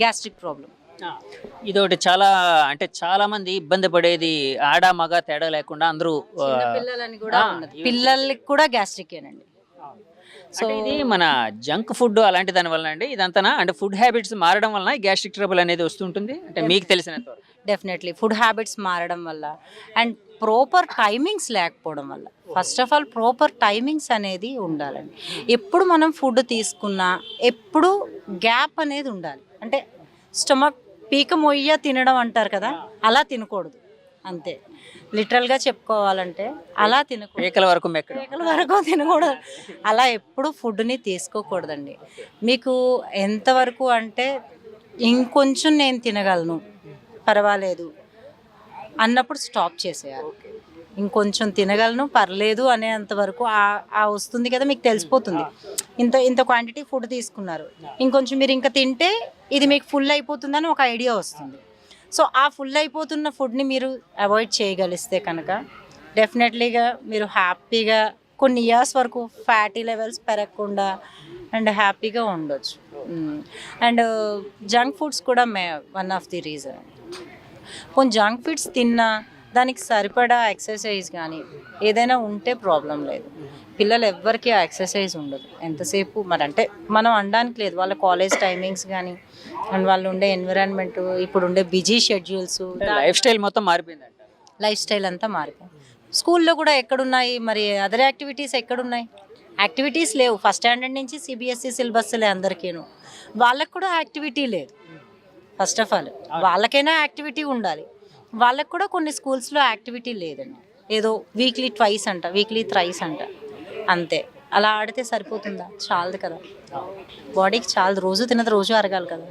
Gastric problem ఇదొకటి చాలా అంటే చాలా మంది ఇబ్బంది పడేది ఆడ మగ తేడా లేకుండా అందరూ పిల్లలని కూడా ఉన్నది పిల్లలకి కూడా గ్యాస్ట్రికేనండి. సో ఇది మన జంక్ ఫుడ్ అలాంటి దాని వలన అండి ఇదంతా అంటే ఫుడ్ హ్యాబిట్స్ మారడం వలన గ్యాస్ట్రిక్ ట్రబుల్ అనేది వస్తుంటుంది? అంటే మీకు తెలిసినంత వరకు. డెఫినెట్లీ ఫుడ్ హ్యాబిట్స్ మారడం వల్ల అండ్ ప్రాపర్ టైమింగ్స్ లేకపోవడం వల్ల. First of all proper timings అనేది ఉండాలండి. ఎప్పుడు మనం ఫుడ్ తీసుకున్నా ఎప్పుడు గ్యాప్ అనేది ఉండాలి. అంటే స్టమక్ పీక మొయ్య తినడం అంటారు కదా అలా తినకూడదు. అంతే. లిటరల్గా చెప్పుకోవాలంటే అలా తినకూడదు. పీకల వరకు కేకల వరకు తినకూడదు. అలా ఎప్పుడు ఫుడ్ని తీసుకోకూడదండి. మీకు ఎంతవరకు అంటే ఇంకొంచెం నేను తినగలను పర్వాలేదు అన్నప్పుడు స్టాప్ చేసేయాలి. ఇంకొంచెం తినగలను పర్లేదు అనేంత వరకు ఆ- ఆ వస్తుంది కదా మీకు తెలిసిపోతుంది. ఇంత ఇంత క్వాంటిటీ ఫుడ్ తీసుకున్నారు. ఇంకొంచెం మీరు ఇంకా తింటే ఇది మీకు ఫుల్ అయిపోతుందని ఒక ఐడియా వస్తుంది. సో ఆ ఫుల్ అయిపోతున్న ఫుడ్ని మీరు అవాయిడ్ చేయగలిస్తే కనుక డెఫినెట్లీగా మీరు హ్యాపీగా కొన్ని ఇయర్స్ వరకు ఫ్యాటీ లెవెల్స్ పెరగకుండా అండ్ హ్యాపీగా ఉండొచ్చు. అండ్ జంక్ ఫుడ్స్ కూడా may one of the reason కొన్ని జంక్ ఫుడ్స్ తిన్నా దానికి సరిపడా ఎక్సర్సైజ్ కానీ ఏదైనా ఉంటే ప్రాబ్లం లేదు. పిల్లలు ఎవ్వరికి ఆ ఎక్సర్సైజ్ ఉండదు. ఎంతసేపు మరి అంటే మనం అనడానికి లేదు. వాళ్ళ కాలేజ్ టైమింగ్స్ కానీ అండ్ వాళ్ళు ఉండే ఎన్విరాన్మెంట్ ఇప్పుడు ఉండే బిజీ షెడ్యూల్స్ లైఫ్ స్టైల్ మొత్తం మారిపోయింది లైఫ్ స్టైల్ అంతా మారిపోయింది. స్కూల్లో కూడా ఎక్కడున్నాయి? మరి అదర్ యాక్టివిటీస్ ఎక్కడున్నాయి? యాక్టివిటీస్ లేవు. ఫస్ట్ స్టాండర్డ్ నుంచి సిబిఎస్ఈ సిలబస్లే అందరికీను. వాళ్ళకు కూడా యాక్టివిటీ లేదు. ఫస్ట్ ఆఫ్ ఆల్ వాళ్ళకైనా యాక్టివిటీ ఉండాలి. వాళ్ళకు కూడా కొన్ని స్కూల్స్లో యాక్టివిటీ లేదండి. ఏదో వీక్లీ ట్వైస్ అంట వీక్లీ థ్రైస్ అంట. అంతే. అలా ఆడితే సరిపోతుందా? చాలదు కదా. బాడీకి చాలదు. రోజు తినదు రోజు అరగాలి కదా.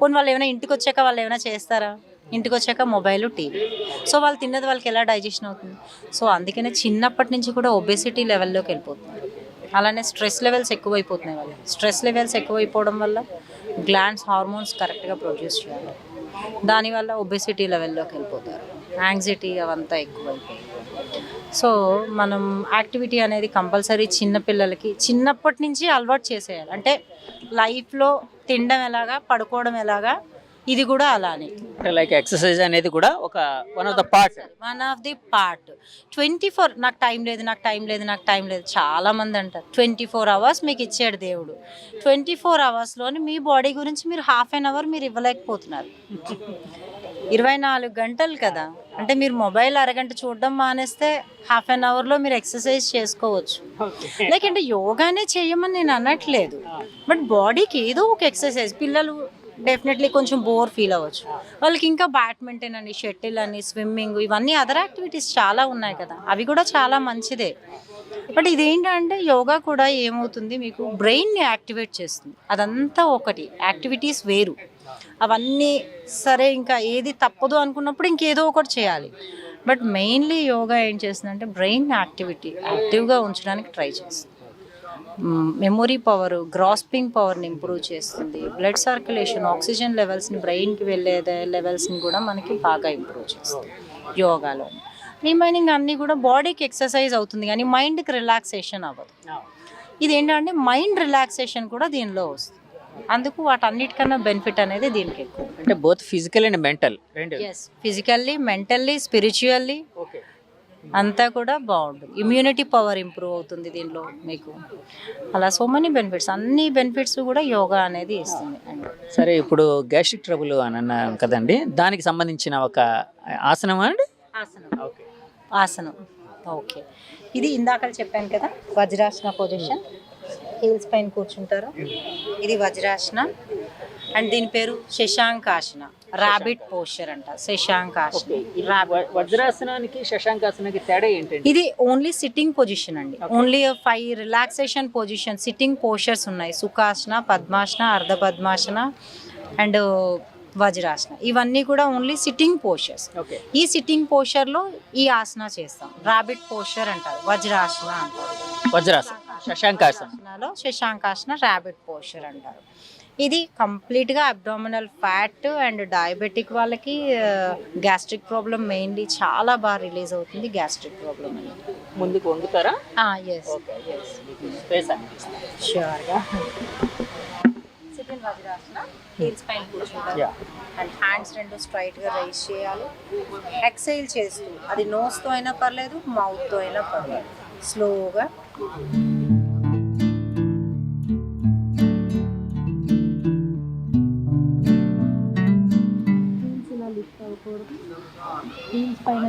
పోనీ వాళ్ళు ఏమైనా ఇంటికి వచ్చాక వాళ్ళు ఏమైనా చేస్తారా? ఇంటికి వచ్చాక మొబైల్ టీవీ. సో వాళ్ళు తిన్నది వాళ్ళకి ఎలా డైజెషన్ అవుతుంది? సో అందుకనే చిన్నప్పటి నుంచి కూడా ఒబెసిటీ లెవెల్లోకి వెళ్ళిపోతుంది. అలానే స్ట్రెస్ లెవెల్స్ ఎక్కువైపోతున్నాయి వాళ్ళు స్ట్రెస్ లెవెల్స్ ఎక్కువైపోవడం వల్ల గ్లాండ్స్ హార్మోన్స్ కరెక్ట్గా ప్రొడ్యూస్ చేయాలి. దానివల్ల ఒబెసిటీ లెవెల్లోకి వెళ్ళిపోతారు. యాంగ్జైటీ అవంతా ఎక్కువైపోయింది. సో మనం యాక్టివిటీ అనేది కంపల్సరీ చిన్నపిల్లలకి చిన్నప్పటి నుంచి అలవాటు చేసేయాలి. అంటే లైఫ్లో తినడం ఎలాగా పడుకోవడం ఎలాగా ఇది కూడా అలానే. లైక్ ఎక్సర్సైజ్ అనేది కూడా ఒక one of the part one of the part twenty four నాకు టైం లేదు నాకు టైం లేదు నాకు టైం లేదు. చాలా మంది అంటారు ట్వంటీ ఫోర్ అవర్స్ మీకు ఇచ్చాడు దేవుడు. ట్వంటీ ఫోర్ అవర్స్లోని మీ బాడీ గురించి మీరు హాఫ్ అన్ అవర్ మీరు ఇవ్వలేకపోతున్నారు. ఇరవై నాలుగు గంటలు కదా. అంటే మీరు మొబైల్ అరగంట చూడడం మానేస్తే హాఫ్ అన్ అవర్లో మీరు ఎక్సర్సైజ్ చేసుకోవచ్చు. లైక్ అంటే యోగానే చేయమని నేను అనట్లేదు. బట్ బాడీకి ఏదో ఒక ఎక్సర్సైజ్ పిల్లలు డెఫినెట్లీ కొంచెం బోర్ ఫీల్ అవ్వచ్చు. వాళ్ళకి ఇంకా బ్యాడ్మింటన్ అని షటిల్ అని స్విమ్మింగ్ ఇవన్నీ అదర్ యాక్టివిటీస్ చాలా ఉన్నాయి కదా. అవి కూడా చాలా మంచిదే. బట్ ఇదేంటంటే యోగా కూడా ఏమవుతుంది మీకు? బ్రెయిన్ని యాక్టివేట్ చేస్తుంది. అదంతా ఒకటి. యాక్టివిటీస్ వేరు. అవన్నీ సరే ఇంకా ఏది తప్పదు అనుకున్నప్పుడు ఇంకేదో ఒకటి చేయాలి. బట్ మెయిన్లీ యోగా ఏం చేస్తుందంటే బ్రెయిన్ యాక్టివిటీ యాక్టివ్గా ఉంచడానికి ట్రై చేస్తుంది. మెమొరీ పవర్ గ్రాస్పింగ్ పవర్ని ఇంప్రూవ్ చేస్తుంది. బ్లడ్ సర్క్యులేషన్ ఆక్సిజన్ లెవెల్స్ని బ్రెయిన్కి వెళ్ళే లెవెల్స్ని కూడా మనకి బాగా ఇంప్రూవ్ చేస్తుంది యోగాలో. రిమైనింగ్ అన్నీ కూడా బాడీకి ఎక్సర్సైజ్ అవుతుంది కానీ మైండ్కి రిలాక్సేషన్ అవ్వదు. ఇది ఏంటంటే మైండ్ రిలాక్సేషన్ కూడా దీనిలో వస్తుంది. అందుకు వాటన్నిటికన్నా బెనిఫిట్ అనేది దీనికి ఎక్కువ. అంటే both physical and mental yes physically mentally spiritually okay అంతా కూడా బాగుంటుంది. ఇమ్యూనిటీ పవర్ ఇంప్రూవ్ అవుతుంది దీనిలో మీకు. అలా సో మెనీ బెనిఫిట్స్ అన్ని బెనిఫిట్స్ కూడా యోగా అనేది ఇస్తుంది. సరే ఇప్పుడు గ్యాస్ట్రిక్ ట్రబుల్ అని అన్నాం కదండి. దానికి సంబంధించిన ఒక ఆసనం అండి? ఆసనం. ఆసనం. ఓకే. ఇది ఇందాక చెప్పాను కదా వజ్రాసన పొజిషన్ హీల్స్ పైన కూర్చుంటారు. ఇది వజ్రాసన. అండ్ దీని పేరు శశాంకాసన. రాబిట్ పోస్చర్ అంట శశాంకాసన వజ్రాసనానికి శశాంకాసనానికి తేడా ఏంటండి? ఇది ఓన్లీ సిట్టింగ్ పొజిషన్ అండి. Only five relaxation position sitting postures ఉన్నాయి. సుఖాసన పద్మాసన అర్ధ పద్మాసన అండ్ వజ్రాసన ఇవన్నీ కూడా ఓన్లీ సిట్టింగ్ పోస్చర్స్ ఈ సిట్టింగ్ పోస్చర్లో ఈ ఆసన చేస్తాం. రాబిట్ పోస్చర్ అంటారు వజ్రాసన అంటారు. వజ్రాసన శశాంకాసన. ఆసనాలో శశాంకాసన రాబిట్ పోస్చర్ అంటారు. ఇది కంప్లీట్గా అబ్డామినల్ ఫ్యాట్ అండ్ డయాబెటిక్ వాళ్ళకి గ్యాస్ట్రిక్ ప్రాబ్లం మెయిన్లీ చాలా బాగా రిలీజ్ అవుతుంది గ్యాస్ట్రిక్ ప్రాబ్లం అనేది ముందుకు వంగుతారా? ఎస్ షూర్గా వజ్రాసన హీల్స్ పైన కూర్చుంటారు. Yeah. అండ్ హ్యాండ్స్ రెండు స్ట్రైట్గా రైజ్ చేయాలి. ఎక్సైల్ చేస్తూ. అది నోస్తో అయినా పర్లేదు మౌత్తో అయినా పర్లేదు. స్లోగా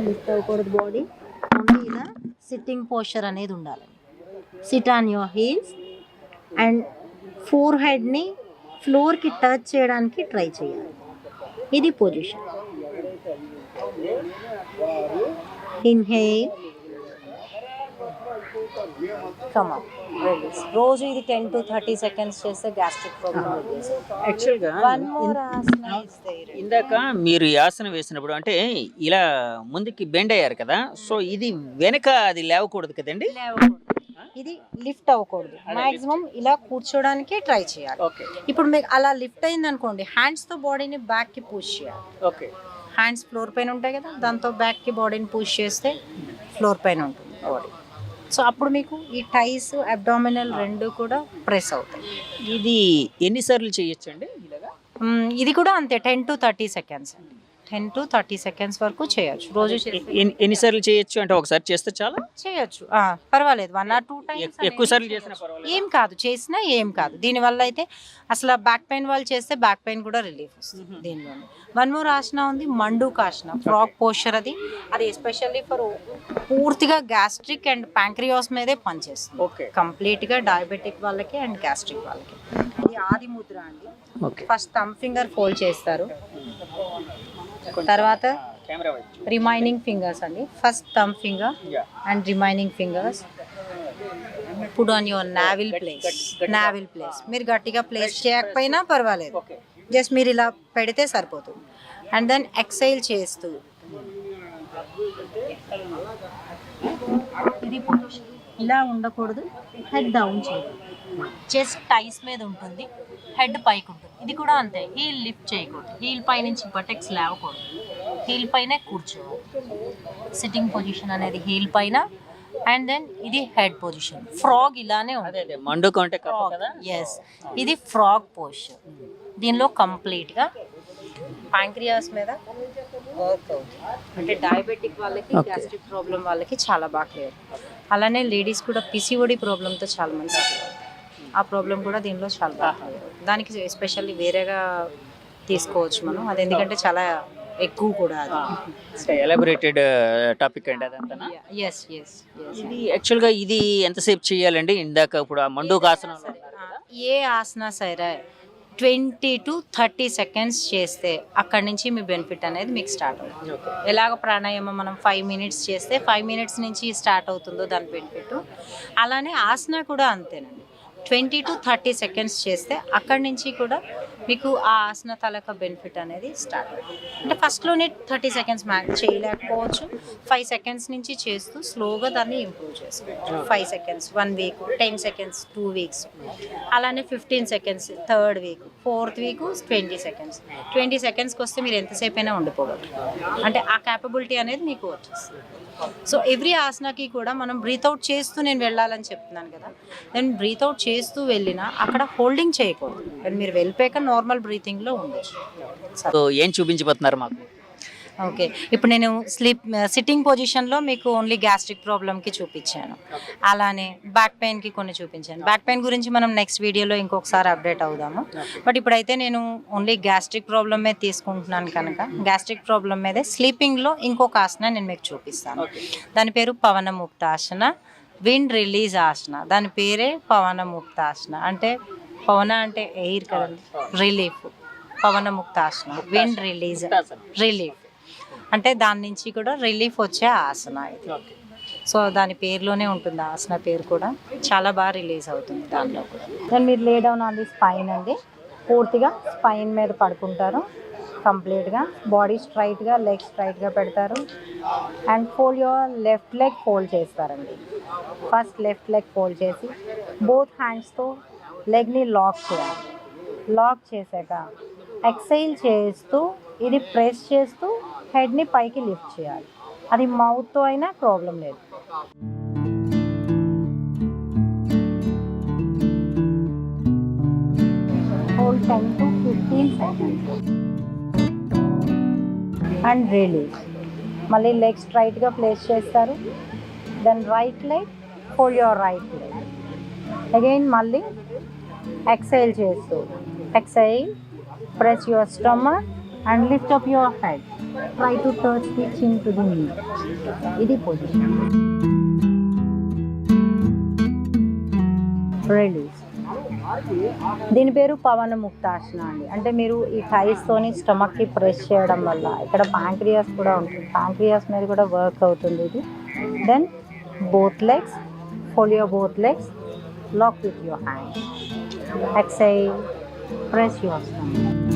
లిఫ్ట్ అవ్వకూడదు బాడీ ఓన్లీ ఇలా సిట్టింగ్ పోస్చర్ అనేది ఉండాలి. Sit on your heels and four హెడ్ని ఫ్లోర్కి టచ్ చేయడానికి ట్రై చేయాలి. ఇది పొజిషన్ ఇన్హేల్ కమా రోజు ఇది టెన్ టు థర్టీ సెకండ్స్ చేస్తే గ్యాస్ట్రిక్ ప్రాబ్లమ్ ఇందాక మీరు ఆసనం వేసినప్పుడు అంటే ఇలా ముందుకి బెండ్ అయ్యారు కదా సో ఇది వెనక అది లేవకూడదు కదండి? ఇది లిఫ్ట్ అవ్వకూడదు. మాక్సిమం ఇలా కూర్చోడానికి ట్రై చేయాలి. ఓకే ఇప్పుడు మీకు అలా లిఫ్ట్ అయింది అనుకోండి హ్యాండ్స్తో బాడీని బ్యాక్కి పుష్ చేయాలి. ఓకే హ్యాండ్స్ ఫ్లోర్ పైన ఉంటాయి కదా దాంతో బ్యాక్కి బాడీని పుష్ చేస్తే ఫ్లోర్ పైన ఉంటుంది. బాడీ సో అప్పుడు మీకు ఈ టైస్ అబ్డామినల్ రెండు కూడా ప్రెస్ అవుతాయి. ఇది ఎన్నిసార్లు చేయొచ్చు అండి ఇలాగా? మ్మ్, ఇది కూడా అంతే టెన్ టు థర్టీ సెకండ్స్ అండి. టెన్ టు థర్టీ సెకండ్స్ వరకు చేయొచ్చు. రోజు ఎన్ని- ఎన్నిసార్లు చేయొచ్చు? అంటే ఒకసారి చేస్తే చాలా? చేయొచ్చు. ఆ, పర్వాలేదు. వన్ ఆర్ టూ టైమ్స్ ఎక్- ఎక్కువ సార్లు చేసినా పర్వాలేదు? ఏం కాదు. చేసినా ఏం కాదు. దీనివల్ల అయితే అసలు బ్యాక్ పెయిన్ వాళ్ళు చేస్తే బ్యాక్ పెయిన్ కూడా రిలీఫ్ వస్తుంది దీనిలో వన్ మోర్ ఆసన ఉంది. మండూకాసన ఫ్రాక్ పోస్చర్ అది. అది ఎస్పెషల్లీ ఫర్ పూర్తిగా గ్యాస్ట్రిక్ అండ్ ప్యాంక్రియాస్ మీదే పనిచేస్తుంది. ఓకే. కంప్లీట్గా డయాబెటిక్ వాళ్ళకి అండ్ గ్యాస్ట్రిక్ వాళ్ళకి. ఇది ఆది ముద్ర అండి. Okay. First thumb finger fold చేస్తారు. తర్వాత రిమైనింగ్ ఫింగర్స్ అండి. First thumb finger yeah and remaining fingers put on your navel place navel place మీరు గట్టిగా ప్లేస్ చేయకపోయినా పర్వాలేదు. జస్ట్ మీరు ఇలా పెడితే సరిపోతుంది. అండ్ దెన్ ఎక్సైల్ చేస్తూ. ఇది. ఇలా ఉండకూడదు. హెడ్ డౌన్ చేయాలి చెస్ట్ టైస్ మీద ఉంటుంది. హెడ్ పైకి ఉంటుంది ఇది కూడా అంతే. హీల్ లిఫ్ట్ చేయకూడదు. హీల్ పై నుంచి బటెక్స్ లేవకూడదు. హీల్ పైనే కూర్చోవాలి. సిట్టింగ్ పొజిషన్ అనేది హీల్ పైన. అండ్ దెన్ ఇది హెడ్ పొజిషన్ ఫ్రాగ్ ఇలానే ఉంటుంది. ఎస్ ఇది ఫ్రాగ్ పోస్చర్ దీనిలో కంప్లీట్గా ప్యాంక్రియాస్ మీద వర్క్ అంటే డయాబెటిక్ వాళ్ళకి. గ్యాస్ట్రిక్ ప్రాబ్లం వాళ్ళకి చాలా బాగా క్లియర్ అలానే లేడీస్ కూడా పిసిఓడి ప్రాబ్లంతో చాలా మంది. ఆ ప్రాబ్లం కూడా దీనిలో clear అవుతుంది. దానికి ఎస్పెషల్లీ వేరేగా తీసుకోవచ్చు మనం. అది ఎందుకంటే చాలా ఎక్కువ కూడా అది. ఎలాబొరేటెడ్ టాపిక్ అండి అదంతా ఎస్ ఎస్ ఇది యాక్చువల్గా ఇది ఎంతసేపు చేయాలండి? ఇందాక ఇప్పుడు ఆ మండుకు ఆసనం సరే, ఆ, ఏ ఆసన సరే ట్వంటీ టు థర్టీ సెకండ్స్ చేస్తే అక్కడి నుంచి మీ బెనిఫిట్ అనేది మీకు స్టార్ట్ అవుతుంది. ఎలాగ ప్రాణాయామం మనం ఫైవ్ మినిట్స్ చేస్తే ఫైవ్ మినిట్స్ నుంచి స్టార్ట్ అవుతుందో దాని బెనిఫిట్ అలానే ఆసన కూడా అంతేనండి. ట్వంటీ టు థర్టీ సెకండ్స్ చేస్తే అక్కడి నుంచి కూడా మీకు ఆ ఆసన తలక బెనిఫిట్ అనేది స్టార్ట్ అంటే ఫస్ట్లోనే థర్టీ సెకండ్స్ మ్యాక్ చేయలేకపోవచ్చు. ఫైవ్ సెకండ్స్ నుంచి చేస్తూ స్లోగా దాన్ని ఇంప్రూవ్ చేసుకోవచ్చు. Five seconds one week ten seconds two weeks అలానే fifteen seconds third week fourth week twenty seconds twenty సెకండ్స్కి వస్తే మీరు ఎంతసేపు అయినా ఉండిపోగలరు అంటే ఆ క్యాపబిలిటీ అనేది మీకు వచ్చేస్తుంది. సో ఎవ్రీ ఆసనకి కూడా మనం బ్రీత్ అవుట్ చేస్తూ నేను వెళ్ళాలని చెప్తున్నాను కదా. నేను బ్రీత్ అవుట్ చేస్తూ వెళ్ళినా అక్కడ హోల్డింగ్ చేయకూడదు. మీరు వెళ్ళిపోయాక నార్మల్ బ్రీతింగ్లో ఉండొచ్చు సో ఏం చూపించబోతున్నారు మాకు? ఓకే. ఇప్పుడు నేను స్లీప్ సిట్టింగ్ పొజిషన్లో మీకు ఓన్లీ గ్యాస్ట్రిక్ ప్రాబ్లమ్కి చూపించాను. అలానే బ్యాక్ పెయిన్కి కొన్ని చూపించాను. బ్యాక్ పెయిన్ గురించి మనం నెక్స్ట్ వీడియోలో ఇంకొకసారి అప్డేట్ అవుదాము. బట్ ఇప్పుడైతే నేను ఓన్లీ గ్యాస్ట్రిక్ ప్రాబ్లమ్ మీద తీసుకుంటున్నాను కనుక గ్యాస్ట్రిక్ ప్రాబ్లమ్ మీదే స్లీపింగ్లో ఇంకొక ఆసన నేను మీకు చూపిస్తాను. దాని పేరు పవన ముక్తాసన విండ్ రిలీజ్ ఆసన. దాని పేరే పవన ముక్తాసన అంటే పవన అంటే ఎయిర్ కదండి రిలీఫ్ పవన ముక్తాసన. విండ్ రిలీజ్ రిలీఫ్ అంటే దాని నుంచి కూడా రిలీఫ్ వచ్చే ఆసన ఇది. సో దాని పేరులోనే ఉంటుంది ఆసన పేరు కూడా. చాలా బాగా రిలీజ్ అవుతుంది దానిలో కూడా. దాన్ని మీరు lay down on the spine అండి. పూర్తిగా స్పైన్ మీద పడుకుంటారు. కంప్లీట్గా బాడీ స్ట్రైట్గా లెగ్ స్ట్రైట్గా పెడతారు. And fold your left leg fold చేస్తారండి. ఫస్ట్ లెఫ్ట్ లెగ్ ఫోల్డ్ చేసి బోత్ హ్యాండ్స్తో లెగ్ని లాక్ చేయాలి. లాక్ చేశాక ఎక్సైల్ చేస్తూ ఇది ప్రెస్ చేస్తూ హెడ్ని పైకి లిఫ్ట్ చేయాలి. అది మౌత్తో అయినా ప్రాబ్లం లేదు. Hold ten to fifteen seconds and release మళ్ళీ లెగ్ స్ట్రైట్గా ప్లేస్ చేస్తారు. Then right leg hold your right leg again మళ్ళీ ఎక్సైల్ చేస్తూ. Exhale press your stomach and lift up your head try to touch the chin to the knee ఇది position release దీని పేరు పవన ముక్తాసన అండి. అంటే మీరు ఈ థైస్తోని స్టమక్కి ప్రెస్ చేయడం వల్ల ఇక్కడ ప్యాంక్రియాస్ కూడా ఉంటుంది. ప్యాంక్రియాస్ మీద కూడా వర్క్ అవుతుంది ఇది. Then both legs fold both legs lock with your hand Exhale, press your stomach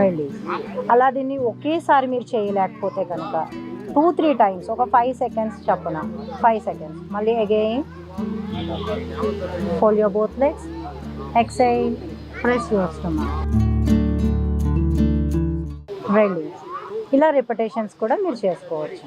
release అలా దీన్ని ఒకేసారి మీరు చేయలేకపోతే కనుక టూ త్రీ టైమ్స్ ఒక ఫైవ్ సెకండ్స్ చప్పున. ఫైవ్ సెకండ్స్ మళ్ళీ again fold your both legs exhale press your stomach release ఇలా రిపిటేషన్స్ కూడా మీరు చేసుకోవచ్చు.